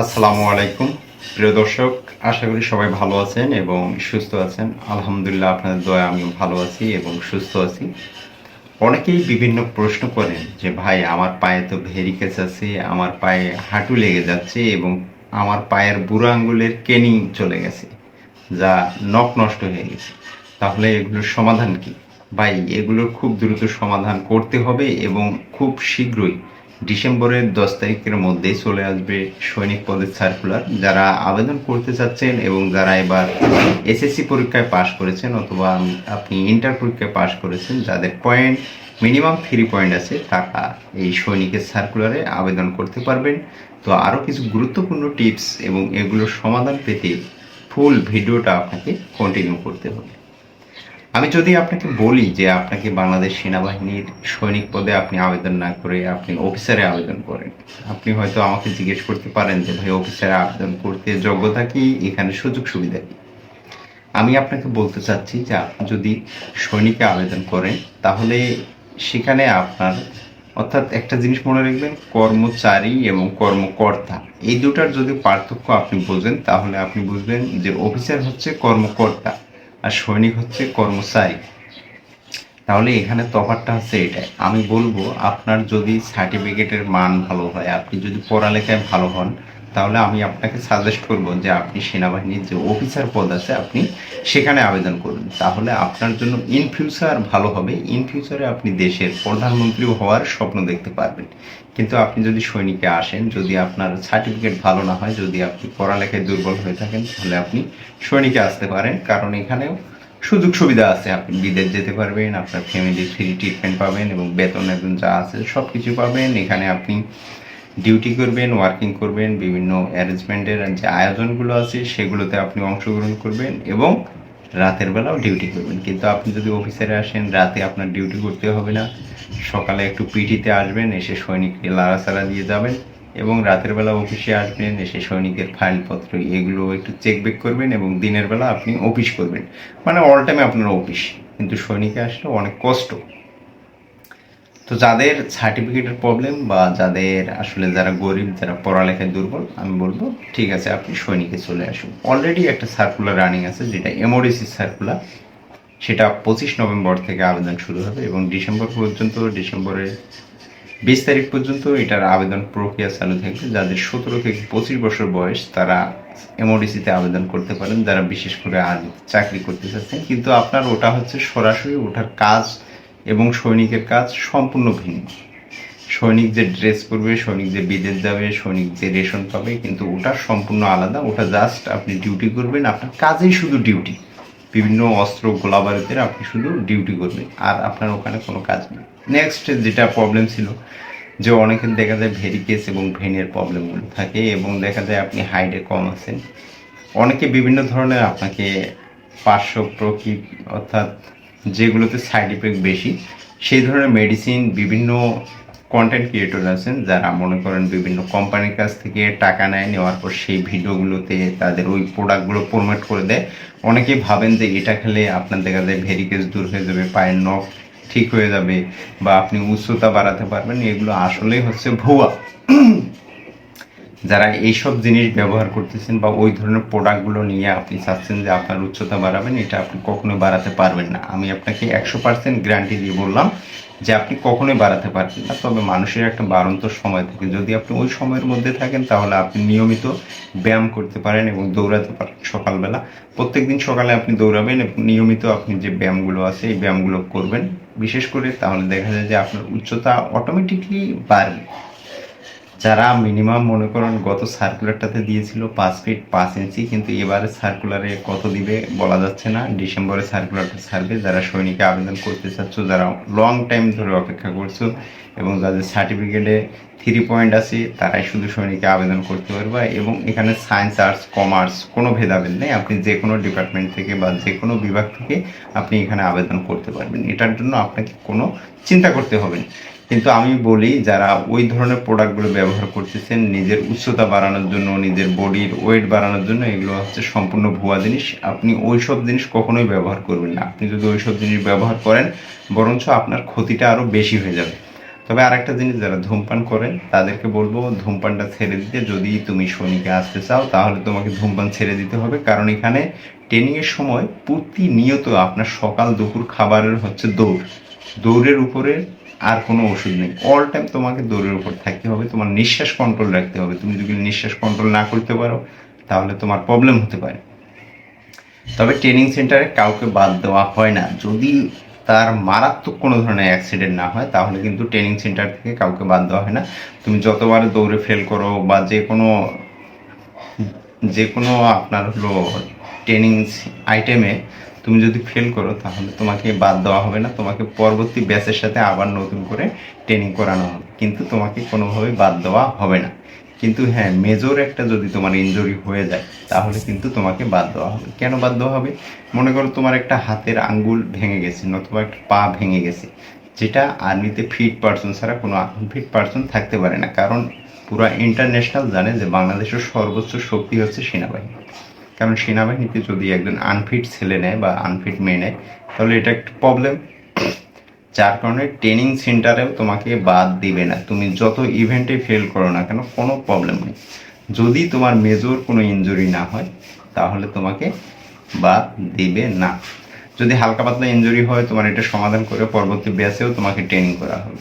আসসালামু আলাইকুম। প্রিয় দর্শক, আশা করি সবাই ভালো আছেন এবং সুস্থ আছেন। আলহামদুলিল্লাহ, আপনাদের দয়া আমি ভালো আছি এবং সুস্থ আছি। অনেকেই বিভিন্ন প্রশ্ন করেন যে, ভাই, আমার পায়ে তো ভেরিকেস আছে, আমার পায়ে হাঁটু লেগে যাচ্ছে এবং আমার পায়ের বুড়ো আঙ্গুলের কেনিং চলে গেছে, যা নখ নষ্ট হয়ে গেছে। তাহলে এগুলোর সমাধান কি? ভাই, এগুলোর খুব দ্রুত সমাধান করতে হবে এবং খুব শীঘ্রই ডিসেম্বরের দশ তারিখের মধ্যেই চলে আসবে সৈনিক পদের সার্কুলার যারা আবেদন করতে চাচ্ছেন এবং যারা এবার এসএসসি পরীক্ষায় পাশ করেছেন অথবা আপনি ইন্টার পরীক্ষায় পাশ করেছেন, যাদের পয়েন্ট মিনিমাম থ্রি পয়েন্ট আছে, তারা এই সৈনিকের সার্কুলারে আবেদন করতে পারবেন। তো আরও কিছু গুরুত্বপূর্ণ টিপস এবং এগুলোর সমাধান পেতে ফুল ভিডিওটা আপনাকে কন্টিনিউ করতে হবে। আমি যদি আপনাকে বলি যে আপনাকে বাংলাদেশ সেনাবাহিনীর সৈনিক পদে আপনি আবেদন না করে আপনি অফিসারে আবেদন করেন, আপনি হয়তো আমাকে জিজ্ঞেস করতে পারেন যে, ভাই, অফিসারে আবেদন করতে যোগ্যতা কি? এখানে সুযোগ সুবিধা কি? আমি আপনাকে বলতে চাচ্ছি যে, আপনি যদি সৈনিকে আবেদন করেন, তাহলে সেখানে আপনার, অর্থাৎ একটা জিনিস মনে রাখবেন, কর্মচারী এবং কর্মকর্তা, এই দুটার যদি পার্থক্য আপনি বোঝেন, তাহলে আপনি বুঝবেন যে, অফিসার হচ্ছে কর্মকর্তা। আর সৈনিক হচ্ছে কর্মচারী। তাহলে এখানে তফাতটা হচ্ছে এটাই। আমি বলব, আপনার যদি সার্টিফিকেটের মান ভালো হয়, আপনি যদি পড়ালেখায় ভালো হন তাহলে আমি আপনাকে সাজেস্ট করব যে আপনি সেনাবাহিনীর যে অফিসার পদ আছে, আপনি সেখানে আবেদন করুন। তাহলে আপনার জন্য ইন ফিউচার ভালো হবে। ইন ফিউচারে আপনি দেশের প্রধানমন্ত্রী হওয়ার স্বপ্ন দেখতে পারবেন। কিন্তু আপনি যদি সৈনিকে আসেন, যদি আপনার সার্টিফিকেট ভালো না হয়, যদি আপনি পড়ালেখায় দুর্বল হয়ে থাকেন, তাহলে আপনি সৈনিকে আসতে পারেন। কারণ এখানেও সুযোগ সুবিধা আছে। আপনি বিদেশ যেতে পারবেন, আপনার ফ্যামিলি ফ্রি ট্রিটমেন্ট পাবেন এবং বেতন একদম যা আছে সব কিছু পাবেন। এখানে আপনি ডিউটি করবেন ওয়ার্কিং করবেন, বিভিন্ন অ্যারেঞ্জমেন্টের যে আয়োজনগুলো আছে সেগুলোতে আপনি অংশগ্রহণ করবেন এবং রাতের বেলাও ডিউটি করবেন। কিন্তু আপনি যদি অফিসারে আসেন, রাতে আপনার ডিউটি করতে হবে না। সকালে একটু পিটিতে আসবেন, এসে সৈনিককে লাড়াচাড়া দিয়ে যাবেন এবং রাতের বেলা অফিসে আসবেন, এসে সৈনিকের ফাইলপত্র এগুলো একটু চেক বেক করবেন এবং দিনের বেলা আপনি অফিস করবেন। মানে অল টাইমে আপনার অফিস কিন্তু সৈনিকে আসলে অনেক কষ্ট। তো যাদের সার্টিফিকেটের প্রবলেম বা যাদের আসলে যারা গরিব, যারা পড়ালেখায় দুর্বল, আমি বলব, ঠিক আছে, আপনি সৈনিকে চলে আসুন। অলরেডি একটা সার্কুলার রানিং আছে, যেটা এমওডিসি সার্কুলার সেটা পঁচিশ নভেম্বর থেকে আবেদন শুরু হবে এবং ডিসেম্বর পর্যন্ত, ডিসেম্বরের বিশ তারিখ পর্যন্ত এটার আবেদন প্রক্রিয়া চালু থাকবে। যাদের সতেরো থেকে পঁচিশ বছর বয়স, তারা এমওডিসিতে আবেদন করতে পারেন। যারা বিশেষ করে আজ চাকরি করতে চাচ্ছেন, কিন্তু আপনার ওটা হচ্ছে সরাসরি ওঠার কাজ এবং সৈনিকের কাজ সম্পূর্ণ ভিন্ন। সৈনিক যে ড্রেস পরবে সৈনিক যে বিদেশ যাবে সৈনিক যে রেশন পাবে, কিন্তু ওটা সম্পূর্ণ আলাদা। ওটা জাস্ট আপনি ডিউটি করবেন, আপনার কাজেই শুধু ডিউটি বিভিন্ন অস্ত্র, গোলাবারুদের আপনি শুধু ডিউটি করবেন, আর আপনার ওখানে কোনো কাজ নেই। নেক্সট যেটা প্রবলেম ছিল, যে অনেকের দেখা যায় ভেরিকেস এবং ভেনের প্রবলেমগুলো থাকে, এবং দেখা যায় আপনি হাইটে কম আছেন। অনেকে বিভিন্ন ধরনের আপনাকে পার্শ্ব প্রকৃপ অর্থাৎ যেগুলোতে সাইড ইফেক্ট বেশি, সেই ধরনের মেডিসিন বিভিন্ন কন্টেন্ট ক্রিয়েটর আছেন যারা মনে করেন বিভিন্ন কোম্পানির কাছ থেকে টাকা নেয়, নেওয়ার পর সেই ভিডিওগুলোতে তাদের ওই প্রোডাক্টগুলো প্রমোট করে দেয়। অনেকেই ভাবেন যে এটা খেলে আপনার দেখা যায় ভেরিকেস দূর হয়ে যাবে, পায়ের নখ ঠিক হয়ে যাবে বা আপনি উচ্চতা বাড়াতে পারবেন, এগুলো আসলেই হচ্ছে ভুয়া। যারা এইসব জিনিস ব্যবহার করতেছেন বা ওই ধরনের প্রোডাক্টগুলো নিয়ে আপনি চাচ্ছেন যে আপনার উচ্চতা বাড়াবেন, এটা আপনি কখনোই বাড়াতে পারবেন না। আমি আপনাকে একশো পার্সেন্ট গ্যারান্টি দিয়ে বললাম যে আপনি কখনোই বাড়াতে পারবেন না। তবে মানুষের একটা বাড়ন্ত সময় থাকে। যদি আপনি ওই সময়ের মধ্যে থাকেন, তাহলে আপনি নিয়মিত ব্যায়াম করতে পারেন এবং দৌড়াতে পারেন সকালবেলা। প্রত্যেক দিন সকালে আপনি দৌড়াবেন এবং নিয়মিত আপনি যে ব্যায়ামগুলো আছে, এই ব্যায়ামগুলো করবেন। বিশেষ করে তাহলে দেখা যায় যে আপনার উচ্চতা অটোমেটিকলি বাড়বে। যারা মিনিমাম মনে করেন গত সার্কুলারটাতে দিয়েছিল পাঁচ ফিট পাঁচ ইঞ্চি কিন্তু এবারে সার্কুলারে কত দিবে বলা যাচ্ছে না। ডিসেম্বরে সার্কুলারটা ছাড়বে। যারা সৈনিকে আবেদন করতে চাচ্ছ, যারা লং টাইম ধরে অপেক্ষা করছ এবং যাদের সার্টিফিকেটে থ্রি পয়েন্ট আছে, তারাই শুধু সৈনিকে আবেদন করতে পারবে এবং এখানে সায়েন্স আর্টস কমার্স কোনো ভেদাভেদ নেই। আপনি যে কোনো ডিপার্টমেন্ট থেকে বা যে কোনো বিভাগ থেকে আপনি এখানে আবেদন করতে পারবেন। এটার জন্য আপনাকে কোনো চিন্তা করতে হবে না। কিন্তু আমি বলি, যারা ওই ধরনের প্রোডাক্টগুলো ব্যবহার করতেছেন, নিজের উচ্চতা বাড়ানোর জন্য, নিজের বডির ওয়েট বাড়ানোর জন্য, এগুলো হচ্ছে সম্পূর্ণ ভুয়া জিনিস। আপনি ওই সব জিনিস কখনোই ব্যবহার করবেন না। আপনি যদি ওই সব জিনিস ব্যবহার করেন, বরঞ্চ আপনার ক্ষতিটা আরও বেশি হয়ে যাবে। তবে আর একটা জিনিস, যারা ধূমপান করেন, তাদেরকে বলব, ধূমপানটা ছেড়ে দিতে যদি তুমি শনিকে আসতে চাও, তাহলে তোমাকে ধূমপান ছেড়ে দিতে হবে। কারণ এখানে ট্রেনিংয়ের সময় প্রতিনিয়ত আপনার সকাল দুপুর খাবারের হচ্ছে দৌড়। দৌড়ের উপরে আর কোনো ওষুধ নেই। অল টাইম তোমাকে দৌড়ের উপর থাকতে হবে, তোমার নিঃশ্বাস কন্ট্রোল রাখতে হবে। তুমি যদি নিঃশ্বাস কন্ট্রোল না করতে পারো, তাহলে তোমার প্রবলেম হতে পারে। তবে ট্রেনিং সেন্টারে কাউকে বাদ দেওয়া হয় না। যদি তার মারাত্মক কোনো ধরনের অ্যাক্সিডেন্ট না হয়, তাহলে কিন্তু ট্রেনিং সেন্টার থেকে কাউকে বাদ দেওয়া হয় না। তুমি যতবার দৌড়ে ফেল করো বা যে কোনো যে কোনো আপনার হলো ট্রেনিং আইটেমে তুমি যদি ফেল করো, তাহলে তোমাকে বাদ দেওয়া হবে না। তোমাকে পরবর্তী ব্যাচের সাথে আবার নতুন করে ট্রেনিং করানো হবে। কিন্তু তোমাকে কোনোভাবে বাদ দেওয়া হবে না। কিন্তু হ্যাঁ মেজর একটা যদি তোমার ইনজুরি হয়ে যায়, তাহলে কিন্তু তোমাকে বাদ দেওয়া হবে। কেন বাদ দেওয়া হবে? মনে করো তোমার একটা হাতের আঙ্গুল ভেঙে গেছে, নতুবা একটা পা ভেঙে গেছে। যেটা আর্মিতে ফিট পার্সন ছাড়া কোনো আনফিট পার্সন থাকতে পারে না। কারণ পুরো ইন্টারন্যাশনাল জানে যে বাংলাদেশের সর্বোচ্চ শক্তি হচ্ছে সেনাবাহিনী। কারণ সেনাবাহিনীতে যদি একজন আনফিট ছেলে নেয় বা আনফিট মেয়ে নেয়, তাহলে এটা একটা প্রবলেম যার কারণে ট্রেনিং সেন্টারেও তোমাকে বাদ দিবে না। তুমি যত ইভেন্টে ফেল করো না কেন, কোনো প্রবলেম নেই। যদি তোমার মেজর কোনো ইনজুরি না হয়, তাহলে তোমাকে বাদ দিবে না। যদি হালকা পাতলা ইনজুরি হয়, তোমার এটা সমাধান করে পরবর্তী ব্যাচেও তোমাকে ট্রেনিং করা হবে।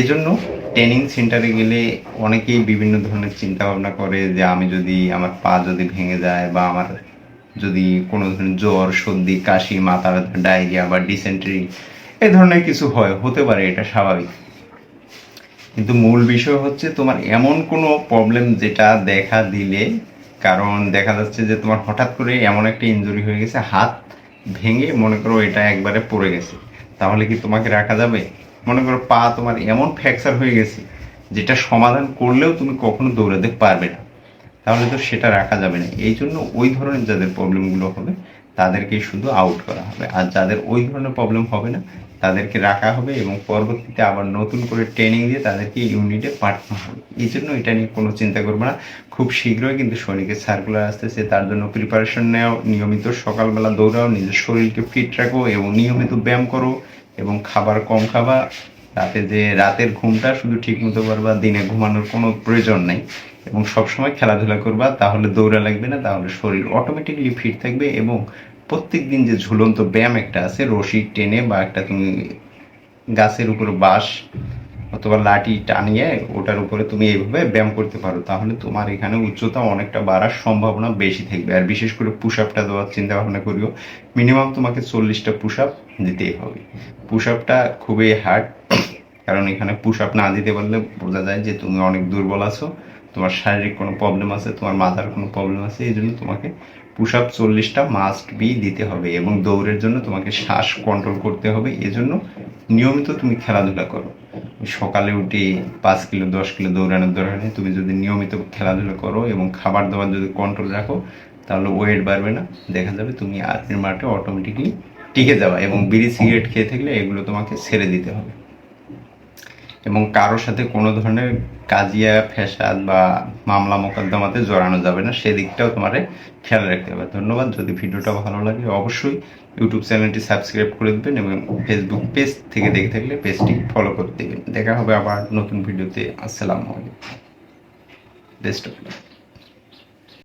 এজন্য ট্রেনিং সেন্টারে গেলে অনেকেই বিভিন্ন ধরনের চিন্তা ভাবনা করে যে আমি যদি আমার পা যদি ভেঙে যায় বা আমার যদি কোনো ধরনের জ্বর, সর্দি, কাশি, মাথা ব্যথা, ডায়রিয়া বা ডিসেন্ট্রি এই ধরনের কিছু হয়, হতে পারে, এটা স্বাভাবিক। কিন্তু মূল বিষয় হচ্ছে তোমার এমন কোনো প্রবলেম যেটা দেখা দিলে, কারণ দেখা যাচ্ছে যে তোমার হঠাৎ করে এমন একটা ইনজুরি হয়ে গেছে, হাত ভেঙে মনে করো এটা একবারে পড়ে গেছে, তাহলে কি তোমাকে রাখা যাবে? মনে করো পা তোমার এমন ফ্র্যাকচার হয়ে গেছে, যেটা সমাধান করলেও তুমি কখনো দৌড়াতে পারবে না। তাহলে তো সেটা রাখা যাবে না। এই জন্য ওই ধরনের যাদের প্রবলেমগুলো হবে তাদেরকেই শুধু আউট করা হবে। আর যাদের ওই ধরনের প্রবলেম হবে না, তাদেরকে রাখা হবে এবং পরবর্তীতে আবার নতুন করে ট্রেনিং দিয়ে তাদেরকে ইউনিটে পাঠানো হবে। এই জন্য এটা নিয়ে কোনো চিন্তা করবে না। খুব শীঘ্রই কিন্তু সৈনিকের সার্কুলার আসতেছে, তার জন্য প্রিপারেশন নেও, নিয়মিত সকালবেলা দৌড়াও, নিজের শরীরকে ফিট রাখো এবং নিয়মিত ব্যায়াম করো। এবং খাবার কম খাবা রাতে যে রাতের ঘুমটা শুধু ঠিক মতো করবা, দিনে ঘুমানোর কোনো প্রয়োজন নেই। এবং সবসময় খেলাধুলা করবা, তাহলে দৌড়া লাগবে না, তাহলে শরীর অটোমেটিকলি ফিট থাকবে এবং প্রত্যেক দিন যে ঝুলন্ত ব্যায়াম একটা আছে, রশি টেনে বা একটা তুমি গাছের উপর বাঁশ অথবা লাঠি টানিয়ে ওটার উপরে তুমি এইভাবে ব্যায়াম করতে পারো, তাহলে তোমার এখানে উচ্চতা অনেকটা বাড়ার সম্ভাবনা বেশি থাকবে। আর বিশেষ করে পুশ আপটা দেওয়ার চিন্তা ভাবনা করিও মিনিমাম তোমাকে চল্লিশটা পুশ আপ দিতেই হবে। পুশ আপটা খুবই হার্ড কারণ এখানে পুশ আপ না দিতে পারলে বোঝা যায় যে তুমি অনেক দুর্বল আছো, তোমার শারীরিক কোনো প্রবলেম আছে, তোমার মাথার কোনো প্রবলেম আছে, এই জন্য তোমাকে পুশ আপ চল্লিশটা মাস্ট বি দিতে হবে এবং দৌড়ের জন্য তোমাকে শ্বাস কন্ট্রোল করতে হবে। এজন্য নিয়মিত তুমি খেলাধুলা করো। সকালে উঠে পাঁচ কিলো, দশ কিলো দৌড়ানোর নেই। তুমি যদি নিয়মিত খেলাধুলা করো এবং খাবার দাবার যদি কন্ট্রোল রাখো, তাহলে ওয়েট বাড়বে না। দেখা যাবে তুমি আর্মির মাঠে অটোমেটিকলি টিকে যাওয়া এবং বিড়ি সিগারেট খেয়ে থাকলে এগুলো তোমাকে ছেড়ে দিতে হবে। এবং কারোর সাথে কোনো ধরনের কাজিয়া, ফ্যাসাদ বা মামলা মোকদ্দমাতে জড়ানো যাবে না। সেদিকটাও তোমারে খেয়াল রাখতে হবে। ধন্যবাদ। যদি ভিডিওটা ভালো লাগে, অবশ্যই ইউটিউব চ্যানেলটি সাবস্ক্রাইব করে দেবেন এবং ফেসবুক পেজ থেকে দেখে থাকলে পেজটি ফলো করে দেবেন। দেখা হবে আবার নতুন ভিডিওতে আসসালামু আলাইকুম। Best of